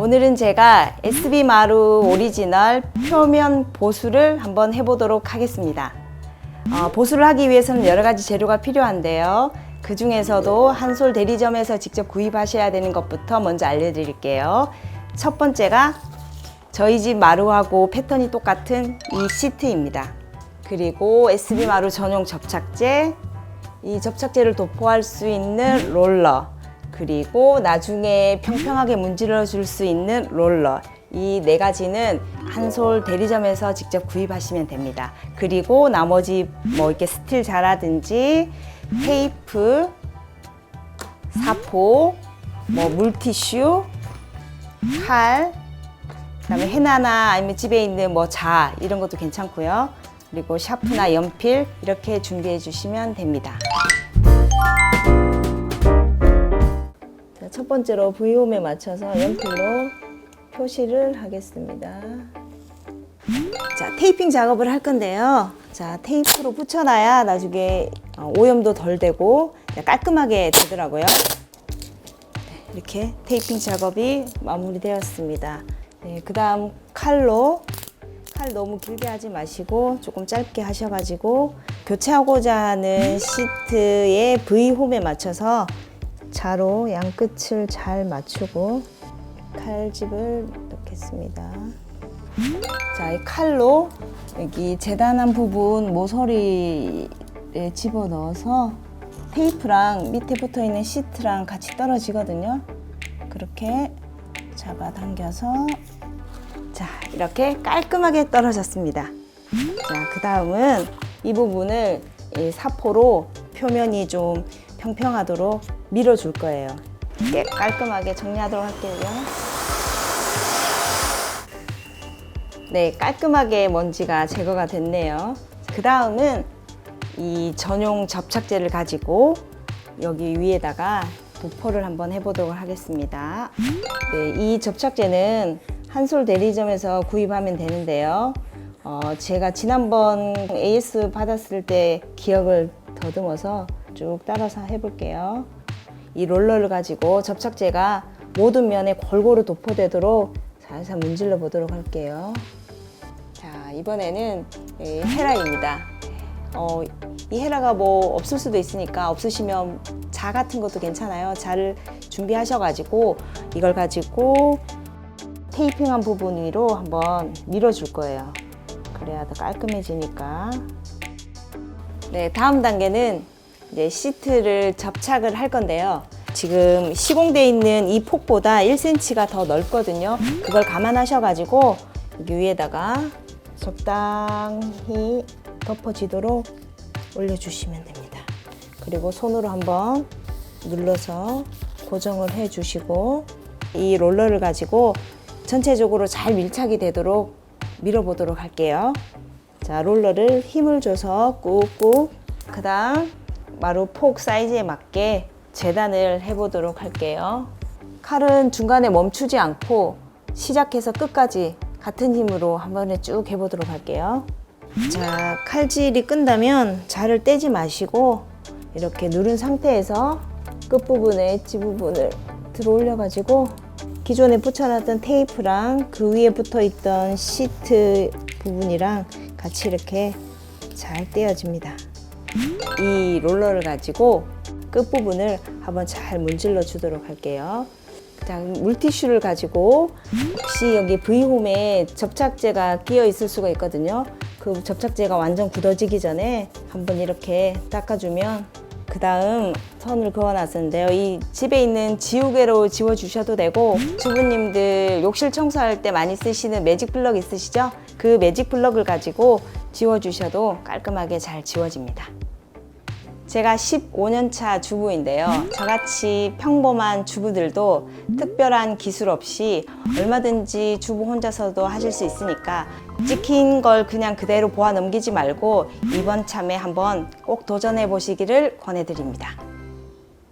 오늘은 제가 SB 마루 오리지널 표면 보수를 한번 해보도록 하겠습니다. 어, 보수를 하기 위해서는 여러 가지 재료가 필요한데요. 그 중에서도 한솔 대리점에서 직접 구입하셔야 되는 것부터 먼저 알려드릴게요. 첫 번째가 저희 집 마루하고 패턴이 똑같은 이 시트입니다. 그리고 SB 마루 전용 접착제, 이 접착제를 도포할 수 있는 롤러, 그리고 나중에 평평하게 문질러 줄 수 있는 롤러. 이 네 가지는 한솔 대리점에서 직접 구입하시면 됩니다. 그리고 나머지 뭐 이렇게 스틸 자라든지 테이프, 사포, 뭐 물티슈, 칼, 그다음에 헤나나 아니면 집에 있는 뭐 자 이런 것도 괜찮고요. 그리고 샤프나 연필 이렇게 준비해 주시면 됩니다. 자, 첫 번째로 V홈에 맞춰서 연필로 표시를 하겠습니다. 자, 테이핑 작업을 할 건데요. 자, 테이프로 붙여놔야 나중에 어, 오염도 덜 되고 깔끔하게 되더라고요. 네, 이렇게 테이핑 작업이 마무리되었습니다. 네, 그 다음 칼로 칼 너무 길게 하지 마시고 조금 짧게 하셔가지고 교체하고자 하는 시트의 V홈에 맞춰서 자로 양 끝을 잘 맞추고 칼집을 넣겠습니다. 자, 이 칼로 여기 재단한 부분 모서리에 집어 넣어서 테이프랑 밑에 붙어 있는 시트랑 같이 떨어지거든요. 그렇게 잡아당겨서 자, 이렇게 깔끔하게 떨어졌습니다. 자, 그 다음은 이 부분을 이 사포로 표면이 좀 평평하도록 밀어줄 거예요. 이렇게 깔끔하게 정리하도록 할게요. 네, 깔끔하게 먼지가 제거가 됐네요. 그 다음은 이 전용 접착제를 가지고 여기 위에다가 도포를 한번 해보도록 하겠습니다. 네, 이 접착제는 한솔 대리점에서 구입하면 되는데요. 어, 제가 지난번 AS 받았을 때 기억을 더듬어서 쭉 따라서 해볼게요. 이 롤러를 가지고 접착제가 모든 면에 골고루 도포되도록 살살 문질러 보도록 할게요. 자, 이번에는 이 헤라입니다. 어, 이 헤라가 뭐 없을 수도 있으니까 없으시면 자 같은 것도 괜찮아요. 자를 준비하셔가지고 이걸 가지고 테이핑한 부분 위로 한번 밀어줄 거예요. 그래야 더 깔끔해지니까. 네, 다음 단계는 이제 시트를 접착을 할 건데요. 지금 시공돼 있는 이 폭보다 1cm가 더 넓거든요. 그걸 감안하셔가지고 여기 위에다가 적당히 덮어지도록 올려주시면 됩니다. 그리고 손으로 한번 눌러서 고정을 해주시고 이 롤러를 가지고 전체적으로 잘 밀착이 되도록 밀어보도록 할게요. 자, 롤러를 힘을 줘서 꾹꾹 그 다음 마루 폭 사이즈에 맞게 재단을 해보도록 할게요. 칼은 중간에 멈추지 않고 시작해서 끝까지 같은 힘으로 한 번에 쭉 해보도록 할게요. 자, 칼질이 끈다면 자를 떼지 마시고 이렇게 누른 상태에서 끝부분에 엣지 부분을 들어 올려가지고 기존에 붙여놨던 테이프랑 그 위에 붙어 있던 시트 부분이랑 같이 이렇게 잘 떼어집니다. 이 롤러를 가지고 끝부분을 한번 잘 문질러 주도록 할게요. 그다음 물티슈를 가지고 혹시 여기 V홈에 접착제가 끼어 있을 수가 있거든요. 그 접착제가 완전 굳어지기 전에 한번 이렇게 닦아주면 그 다음 선을 그어놨었는데요. 이 집에 있는 지우개로 지워주셔도 되고 주부님들 욕실 청소할 때 많이 쓰시는 매직 블럭 있으시죠? 그 매직 블럭을 가지고 지워주셔도 깔끔하게 잘 지워집니다. 제가 15년 차 주부인데요. 저같이 평범한 주부들도 특별한 기술 없이 얼마든지 주부 혼자서도 하실 수 있으니까 찍힌 걸 그냥 그대로 보아 넘기지 말고 이번 참에 한번 꼭 도전해 보시기를 권해드립니다.